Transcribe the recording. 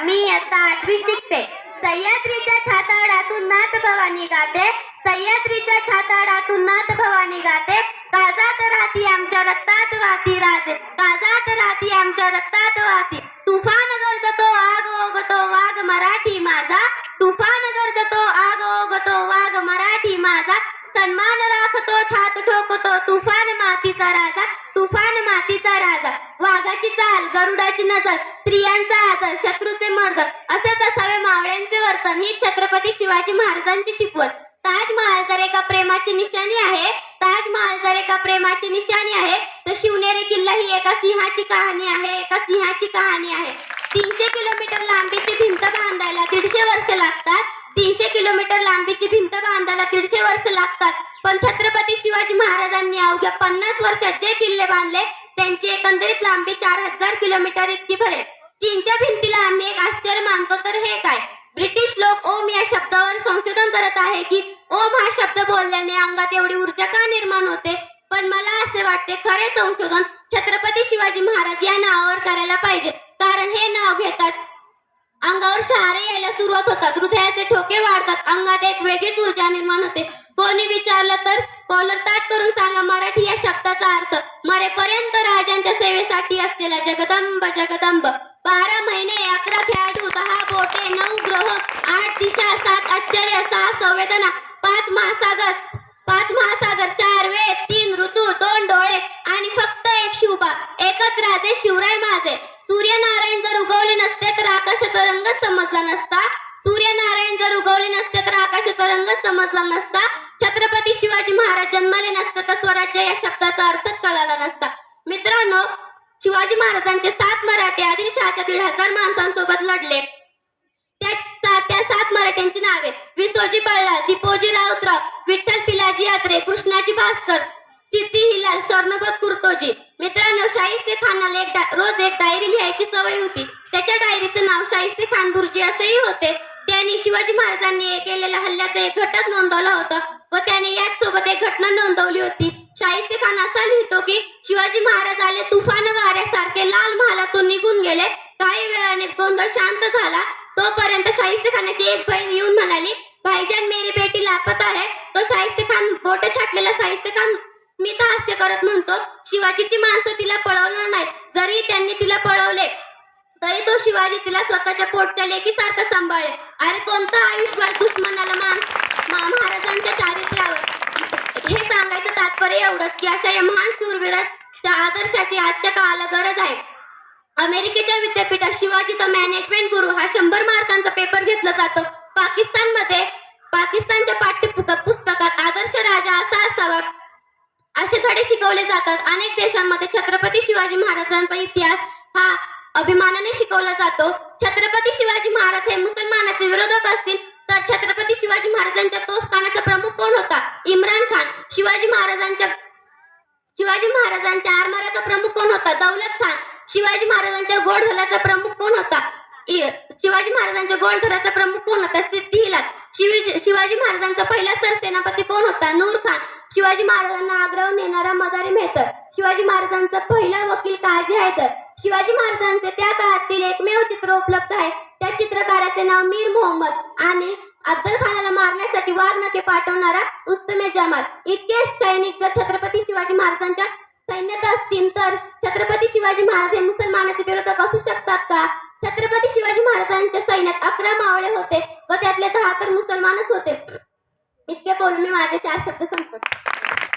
मी आता आठवी शिकते. सह्याद्रीच्या छाताडातून नाथ भवानी गाते सह्याद्रीच्या छाताडातून नाथ भवानी गाते काळजात राहती आमच्या रक्तात वाहती राहते काळजात राहती आमच्या रक्तात वाहती. तुफान गरजतो, आग ओगतो वाघ मराठी माझा. तुफान गरजतो, आग ओगतो वाघ मराठी माझा. सन्मान राखतो, छात ठोकतो, तुफान मातीचा राजा. गरुडाची स्त्रियांचा आदर शत्रूचे मर्दन असेच असावे मावळ्यांचे वर्तन ही छत्रपती शिवाजी महाराजांची शिकवण. ताजमहाल जर एका प्रेमाची निशाणी आहे. ताजमहाल जर एका प्रेमाची निशाणी आहे. तर शिवनेरी किल्ला ही एका सिंहाची कहाणी आहे. एका सिंहाची कहाणी आहे. तीनशे किलोमीटर लांबीची भिंत बांधायला दीडशे वर्ष लागतात. तीनशे किलोमीटर लांबीची भिंत बांधायला दीडशे वर्ष लागतात. पण छत्रपती शिवाजी महाराजांनी अवघ्या पन्नास वर्षात जे किल्ले बांधले त्यांची एकंदरीत लांबी चार हजार किलोमीटर इतकी भरेल. चीनच्या भिंतीला आम्ही एक आश्चर्य मानतो तर हे काय? ब्रिटिश लोक ओम या शब्दावर संशोधन करत आहे की ओम हा शब्द बोलल्याने अंगात एवढी ऊर्जा का निर्माण होते? पण मला असे वाटते खरे संशोधन छत्रपती शिवाजी महाराज या नावावर करायला पाहिजे. कारण हे नाव घेतात अंगावर शहारे यायला सुरुवात होतात. हृदयाचे ठोके वाढतात अंगात एक वेगळीच ऊर्जा निर्माण होते. कोणी विचारलं तर कॉलर ताट करून सांगा मराठी या शब्दाचा अर्थ. मरेपर्यंत सेवेसाठी असलेला जगदंब जगदंब. बारा महिने अकरा खेळाडू दहा बोटे नऊ ग्रह आठ दिशा सात आश्चर्य सहा संवेदना पाच महासागर. पाच महासागर चार वेद तीन ऋतू दोन डोळे आणि फक्त एक शिवबा एकच राजे शिवराय माझे. सूर्यनारायण जर उगवले नसते तर आकाशाचा रंगच समजला नसता. सूर्यनारायण जर उगवले नसते तर आकाशाचा रंगच समजला नसता. छत्रपती शिवाजी महाराज जन्मले नसते तर स्वराज्य या शब्दाचा अर्थच कळाला नसता. शिवाजी महाराजांचे सात मराठे आदिलशहाच्या दीड हजार माणसांसोबत लढले. त्या सात मराठ्यांची नावे विसोजी बळला दीपोजी राऊतराव विठ्ठल पिलाजी यात्रे कृष्णाजी भास्कर सिद्धी हिलाल स्वर्णभत कुर्तोजी. मित्रांनो शाहिस्ते खानाला एक रोज एक डायरी लिहायची सवय होती. त्याच्या डायरीचं नाव शाहिस्ते खान गुरुजी असेही होते. त्यांनी शिवाजी महाराजांनी केलेल्या हल्ल्याचा एक घटक नोंदवला होता व त्याने याच सोबत एक घटना नोंदवली होती. शाहिस्ते खान असा लिहितो की शिवाजी महाराज आले तुफान वाऱ्यासारखे लाल महालातून निघून गेले. काही वेळाने गोंधळ शांत झाला. तोपर्यंत शाहिस्ते खानाची एक बहीण येऊन म्हणाली भाईजान मेरी बेटी लापत आहे तो शाहिस्ते खान बोट छाटलेला शाहिस्ते खान मी तर हास्य करत म्हणतो शिवाजीची माणसं तिला पळवणार नाहीत. जरी त्यांनी तिला पळवले तरी तो शिवाजी तिला स्वतःच्या पोटच्या लेकीसारखं सांभाळले. अरे कोणता आयुष्यभर दुश्मनाला मान महाराजांच्या चारित्र्यावर सांगायचं एवढंच की अशा या महान सूरवीराच्या आदर्शाची आजच्या काळाला गरज आहे. अमेरिकेच्या विद्यापीठात शिवाजी द मॅनेजमेंट गुरु हा शंभर मार्कांचा पेपर घेतला जातो. पाकिस्तानमध्ये पाकिस्तानच्या पाठ्यपुस्तक पुस्तकात आदर्श राजा असा असावा असे धडे शिकवले जातात. अनेक देशांमध्ये छत्रपती शिवाजी महाराजांचा इतिहास हा अभिमानाने शिकवला जातो. छत्रपती शिवाजी महाराज हे मुसलमानाचे विरोधक असतील तर छत्रपती शिवाजी महाराजांच्या तोफखानाचा प्रमुख कोण होता? इम्रान खान. शिवाजी महाराजांच्या शिवाजी महाराजांच्या आरमाराचा प्रमुख कोण होता? दौलत खान. शिवाजी महाराजांच्या गोडधलाचा प्रमुख कोण होता? शिवाजी महाराजांच्या गोळधराचा प्रमुख कोण होता? सिद्धी शिवाजी शिवाजी महाराजांचा पहिला सरसेनापती कोण होता? नूर खान. शिवाजी महाराजांना आग्रह नेणारा मदारी मेहतर. शिवाजी महाराजांचा पहिला वकील काजी हैदर शिवाजी महाराजांचे त्या काळातील एकमेव चित्र उपलब्ध आहे. त्या चित्रकाराचे नाव मीर मोहम्मद आणि अफजल खानाला मारण्यासाठी वाघनखे पाठवणारा उस्तमे जमाल. इतके सैनिक जर छत्रपती शिवाजी महाराजांच्या सैन्यात असतील तर छत्रपती शिवाजी महाराज हे मुसलमानाचे विरोधक असू शकतात का? छत्रपती शिवाजी महाराजांच्या सैन्यात अकरा मावळे होते व त्यातले दहा तर मुसलमानच होते. इतके बोलून मी माझे चार शब्द संपत